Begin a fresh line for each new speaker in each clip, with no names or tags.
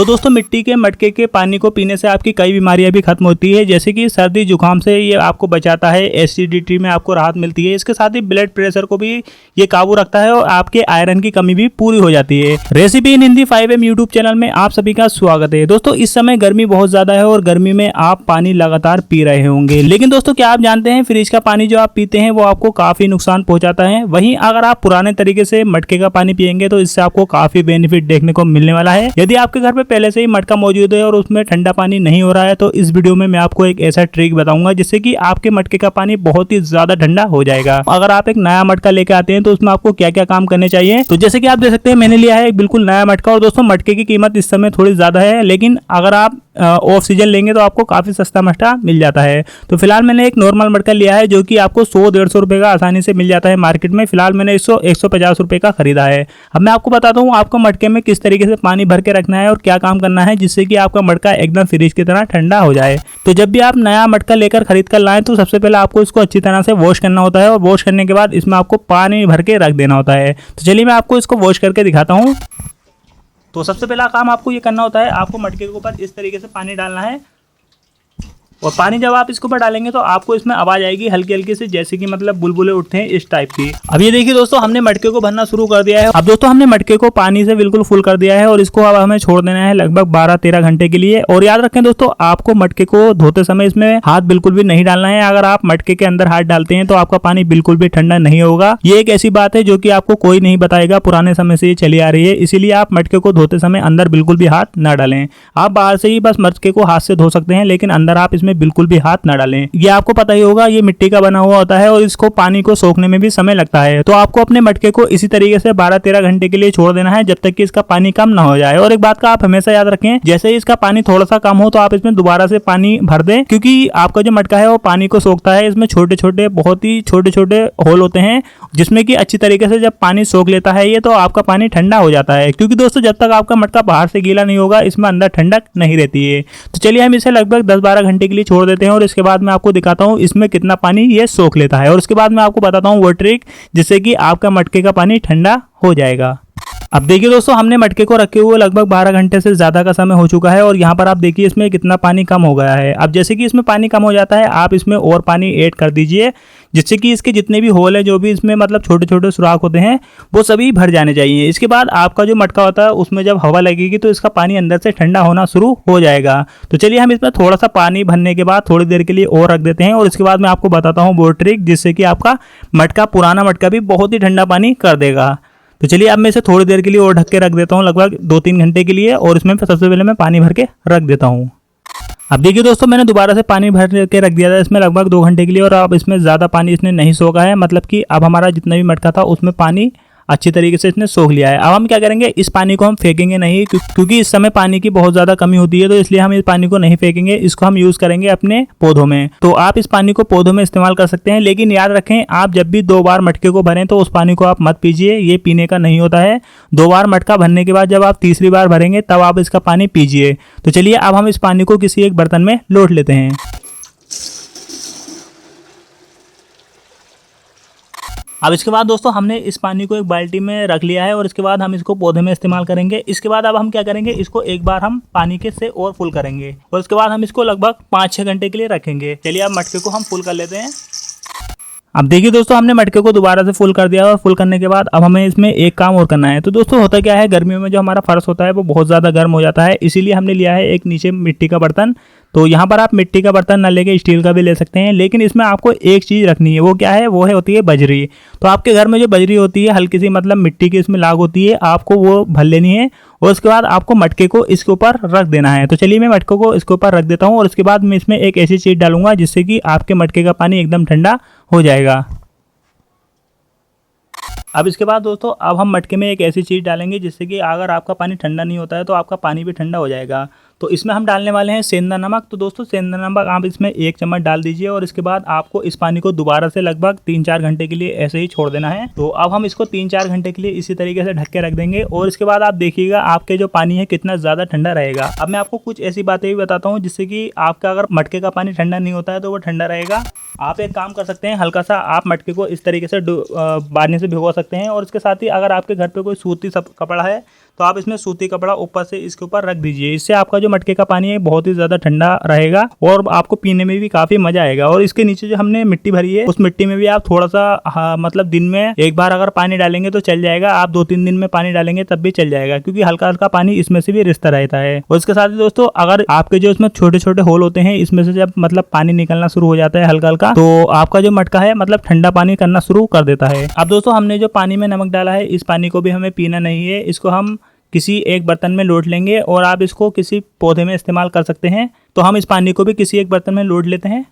तो दोस्तों, मिट्टी के, मटके के पानी को पीने से आपकी कई बीमारियाँ भी खत्म होती है। जैसे कि सर्दी, जुकाम से ये आपको बचाता है एसिडिटी में आपको राहत मिलती है। इसके साथ ही ब्लड प्रेशर को भी ये काबू रखता है और आपके आयरन की कमी भी पूरी हो जाती है। Recipe in Hindi five M YouTube channel में आप सभी का स्वागत है। दोस्तों, इस समय गर्मी बहुत ज़्यादा है और गर्मी में आप पानी लगातार पी रहे होंगे। लेकिन दोस्तों, क्या आप जानते हैं फ्रिज का पानी जो आप पीते हैं, वो आपको काफ़ी नुकसान पहुंचाता है। वहीं अगर आप पुराने तरीके से मटके का पानी पियेंगे तो इससे आपको काफ़ी बेनिफिट देखने को मिलने वाला है। यदि आपके घर पे पहले से ही मटका मौजूद है और उसमें ठंडा पानी नहीं हो रहा है तो इस वीडियो में मैं आपको एक ऐसा ट्रिक बताऊँगा जिससे कि आपके मटके का पानी बहुत ही ज़्यादा ठंडा हो जाएगा। अगर आप एक नया मटका लेके आते हैं तो उसमें आपको क्या क्या काम करने चाहिए? तो जैसे कि आप देख सकते हैं, मैंने लिया है एक बिल्कुल नया मटका और दोस्तों मटके की कीमत इस समय थोड़ी ज़्यादा है, लेकिन अगर आप ऑफ़ सीज़न लेंगे तो आपको काफ़ी सस्ता मटका मिल जाता है। तो फ़िलहाल मैंने एक नॉर्मल मटका लिया है जो कि आपको सौ डेढ़ सौ रुपए का आसानी से मिल जाता है मार्केट में। फ़िलहाल मैंने इसको एक सौ पचास रुपए का खरीदा है। अब मैं आपको बताता हूँ आपको मटके में किस तरीके से पानी भर के रखना है और क्या काम करना है, जिससे कि आपका मटका एकदम फ्रिज की तरह ठंडा हो जाए। तो जब भी आप नया मटका लेकर खरीद कर लाएँ तो सबसे पहले आपको इसको अच्छी तरह से वॉश करना होता है और वॉश करने के बाद इसमें आपको पानी भर के रख देना होता है। तो चलिए मैं आपको इसको वॉश करके दिखाता हूँ। तो सबसे पहला काम आपको ये करना होता है, आपको मटके के ऊपर इस तरीके से पानी डालना है और पानी जब आप इसके ऊपर डालेंगे तो आपको इसमें आवाज़ आएगी हल्की हल्की से, जैसे कि मतलब बुलबुले उठते हैं इस टाइप की। अब ये देखिए दोस्तों, हमने मटके को भरना शुरू कर दिया है। अब दोस्तों, हमने मटके को पानी से बिल्कुल फुल कर दिया है और इसको अब हमें छोड़ देना है लगभग बारह तेरह घंटे के लिए। और याद रखें दोस्तों, आपको मटके को धोते समय इसमें हाथ बिल्कुल भी नहीं डालना है। अगर आप मटके के अंदर हाथ डालते हैं तो आपका पानी बिल्कुल भी ठंडा नहीं होगा। ये एक ऐसी बात है जो की आपको कोई नहीं बताएगा। पुराने समय से ये चली आ रही है, इसीलिए आप मटके को धोते समय अंदर बिल्कुल भी हाथ न डालें। आप बाहर से ही बस मटके को हाथ से धो सकते हैं, लेकिन अंदर आप इसमें बिल्कुल भी हाथ ना डालें। ये आपको पता ही होगा, ये मिट्टी का बना हुआ होता है और इसको पानी को सोखने में भी समय लगता है। तो आपको अपने मटके को इसी तरीके से बारह तेरह घंटे के लिए छोड़ देना है, जब तक कि इसका पानी कम ना हो जाए। और एक बात का आप हमेशा याद रखें, जैसे ही इसका पानी थोड़ा सा कम हो तो आप इसमें दोबारा से पानी भर दें, क्योंकि आपका जो मटका है, वो पानी को सोखता है। इसमें छोटे छोटे बहुत ही छोटे छोटे होल होते हैं, जिसमें कि अच्छी तरीके से जब पानी सोख लेता है, ये तो आपका पानी ठंडा हो जाता है। क्योंकि दोस्तों, जब तक आपका मटका बाहर से गीला नहीं होगा, इसमें अंदर ठंडक नहीं रहती है। तो चलिए हम इसे लगभग दस बारह घंटे के लिए छोड़ देते हैं और इसके बाद मैं आपको दिखाता हूँ इसमें कितना पानी ये सोख लेता है। और उसके बाद मैं आपको बताता हूँ वो ट्रिक जिससे कि आपका मटके का पानी ठंडा हो जाएगा। अब देखिए दोस्तों, हमने मटके को रखे हुए लगभग 12 घंटे से ज़्यादा का समय हो चुका है और यहाँ पर आप देखिए इसमें कितना पानी कम हो गया है। अब जैसे कि इसमें पानी कम हो जाता है, आप इसमें और पानी ऐड कर दीजिए, जिससे कि इसके जितने भी होल है, जो भी इसमें मतलब छोटे छोटे सुराख होते हैं, वो सभी भर जाने चाहिए। इसके बाद आपका जो मटका होता है, उसमें जब हवा लगेगी तो इसका पानी अंदर से ठंडा होना शुरू हो जाएगा। तो चलिए हम इसमें थोड़ा सा पानी भरने के बाद थोड़ी देर के लिए और रख देते हैं और इसके बाद मैं आपको बताता हूँ वो ट्रिक, जिससे कि आपका मटका, पुराना मटका भी बहुत ही ठंडा पानी कर देगा। तो चलिए अब मैं इसे थोड़ी देर के लिए और ढक के रख देता हूँ, लगभग दो तीन घंटे के लिए, और इसमें सबसे पहले मैं पानी भर के रख देता हूँ। अब देखिए दोस्तों, मैंने दोबारा से पानी भर के रख दिया था, इसमें लगभग दो घंटे के लिए, और अब इसमें ज़्यादा पानी इसने नहीं सोखा है मतलब कि अब हमारा जितना भी मटका था, उसमें पानी अच्छी तरीके से इसने सोख लिया है। अब हम क्या करेंगे? इस पानी को हम फेंकेंगे नहीं क्योंकि इस समय पानी की बहुत ज़्यादा कमी होती है तो इसलिए हम इस पानी को नहीं फेंकेंगे। इसको हम यूज़ करेंगे अपने पौधों में। तो आप इस पानी को पौधों में इस्तेमाल कर सकते हैं, लेकिन याद रखें, आप जब भी दो बार मटके को भरें तो उस पानी को आप मत पीजिए, ये पीने का नहीं होता है। दो बार मटका भरने के बाद जब आप तीसरी बार भरेंगे, तब आप इसका पानी पीजिए। तो चलिए, अब हम इस पानी को किसी एक बर्तन में लौट लेते हैं। अब इसके बाद दोस्तों हमने इस पानी को एक बाल्टी में रख लिया है और इसके बाद हम इसको पौधे में इस्तेमाल करेंगे। इसके बाद अब हम क्या करेंगे? इसको एक बार हम पानी के से और फुल करेंगे। और उसके बाद हम इसको लगभग पाँच छः घंटे के लिए रखेंगे। चलिए अब मटके को हम फुल कर लेते हैं। अब देखिए दोस्तों, हमने मटके को दोबारा से फुल कर दिया और फुल करने के बाद अब हमें इसमें एक काम और करना है। तो दोस्तों, होता क्या है, गर्मियों में जो हमारा फर्श होता है, वो बहुत ज़्यादा गर्म हो जाता है, इसीलिए हमने लिया है एक नीचे मिट्टी का बर्तन। तो यहाँ पर आप मिट्टी का बर्तन ना लेके स्टील का भी ले सकते हैं, लेकिन इसमें आपको एक चीज़ रखनी है, वो क्या है, वो है होती है बजरी। तो आपके घर में जो बजरी होती है, हल्की सी मतलब मिट्टी की इसमें लाग होती है, आपको वो भर लेनी है और उसके बाद आपको मटके को इसके ऊपर रख देना है। तो चलिए मैं मटके को इसके ऊपर रख देता हूँ और उसके बाद मैं इसमें एक ऐसी चीज़ डालूँगा जिससे कि आपके मटके का पानी एकदम ठंडा हो जाएगा। अब इसके बाद दोस्तों, अब हम मटके में एक ऐसी चीज़ डालेंगे जिससे कि अगर आपका पानी ठंडा नहीं होता है तो आपका पानी भी ठंडा हो जाएगा। तो इसमें हम डालने वाले हैं सेंधा नमक। तो दोस्तों, सेंधा नमक आप इसमें एक चम्मच डाल दीजिए और इसके बाद आपको इस पानी को दोबारा से लगभग तीन चार घंटे के लिए ऐसे ही छोड़ देना है। तो अब हम इसको तीन चार घंटे के लिए इसी तरीके से ढक के रख देंगे और इसके बाद आप देखिएगा आपके जो पानी है कितना ज़्यादा ठंडा रहेगा। अब मैं आपको कुछ ऐसी बातें भी बताता हूँ जिससे कि आपका अगर मटके का पानी ठंडा नहीं होता है तो वो ठंडा रहेगा। आप एक काम कर सकते हैं हल्का सा आप मटके को इस तरीके से पानी से भिगो सकते हैं और इसके साथ ही अगर आपके घर पर कोई सूती कपड़ा है तो आप इसमें सूती कपड़ा ऊपर से इसके ऊपर रख दीजिए। इससे आपका जो मटके का पानी है बहुत ही ज़्यादा ठंडा रहेगा और आपको पीने में भी काफ़ी मज़ा आएगा। और इसके नीचे जो हमने मिट्टी भरी है उस मिट्टी में भी आप थोड़ा सा हाँ, मतलब दिन में एक बार अगर पानी डालेंगे तो चल जाएगा। आप दो तीन दिन में पानी डालेंगे तब भी चल जाएगा क्योंकि हल्का हल्का पानी इसमें से भी रिश्ता रहता है। और इसके साथ ही दोस्तों अगर आपके जो इसमें छोटे छोटे होल होते हैं इसमें से जब मतलब पानी निकलना शुरू हो जाता है हल्का हल्का तो आपका जो मटका है मतलब ठंडा पानी करना शुरू कर देता है। अब दोस्तों हमने जो पानी में नमक डाला है इस पानी को भी हमें पीना नहीं है। इसको हम किसी एक बर्तन में लोट लेंगे और आप इसको किसी पौधे में इस्तेमाल कर सकते हैं। तो हम इस पानी को भी किसी एक बर्तन में लोट लेते हैं।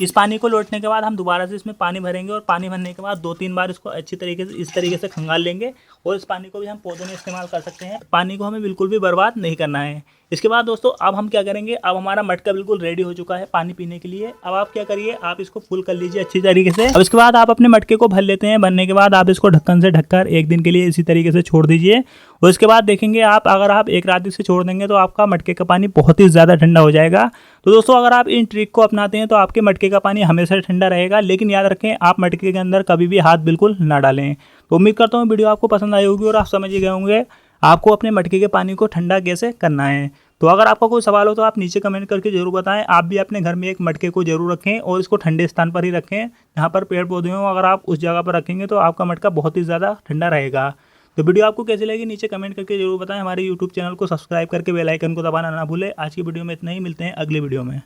इस पानी को लौटने के बाद हम दोबारा से इसमें पानी भरेंगे और पानी भरने के बाद दो तीन बार इसको अच्छी तरीके से, इस तरीके से खंगाल लेंगे और इस पानी को भी हम पौधों में इस्तेमाल कर सकते हैं। पानी को हमें बिल्कुल भी बर्बाद नहीं करना है। इसके बाद दोस्तों, अब हम क्या करेंगे? अब हमारा मटका बिल्कुल रेडी हो चुका है पानी पीने के लिए। अब आप क्या करिए, आप इसको फुल कर लीजिए अच्छी तरीके से। अब इसके बाद आप अपने मटके को भर लेते हैं। भरने के बाद आप इसको ढक्कन से ढककर एक दिन के लिए इसी तरीके से छोड़ दीजिए। और इसके बाद देखेंगे आप, अगर आप एक रात से छोड़ देंगे तो आपका मटके का पानी बहुत ही ज़्यादा ठंडा हो जाएगा। तो दोस्तों, अगर आप इन ट्रिक को अपनाते हैं तो आपके मटके का पानी हमेशा ठंडा रहेगा। लेकिन याद रखें, आप मटके के अंदर कभी भी हाथ बिल्कुल ना डालें। तो उम्मीद करता हूँ वीडियो आपको पसंद आई होगी और आप समझ ही गए होंगे। आपको अपने मटके के पानी को ठंडा कैसे करना है? तो अगर आपका कोई सवाल हो तो आप नीचे कमेंट करके ज़रूर बताएँ। आप भी अपने घर में एक मटके को ज़रूर रखें और इसको ठंडे स्थान पर ही रखें, जहाँ पर पेड़ पौधे हों। अगर आप उस जगह पर रखेंगे तो आपका मटका बहुत ही ज़्यादा ठंडा रहेगा। तो वीडियो आपको कैसी लगी नीचे कमेंट करके ज़रूर बताएँ। हमारे यूट्यूब चैनल को सब्सक्राइब करके बेल आइकन को दबाना ना भूलें। आज की वीडियो में इतना ही। मिलते हैं अगली वीडियो में।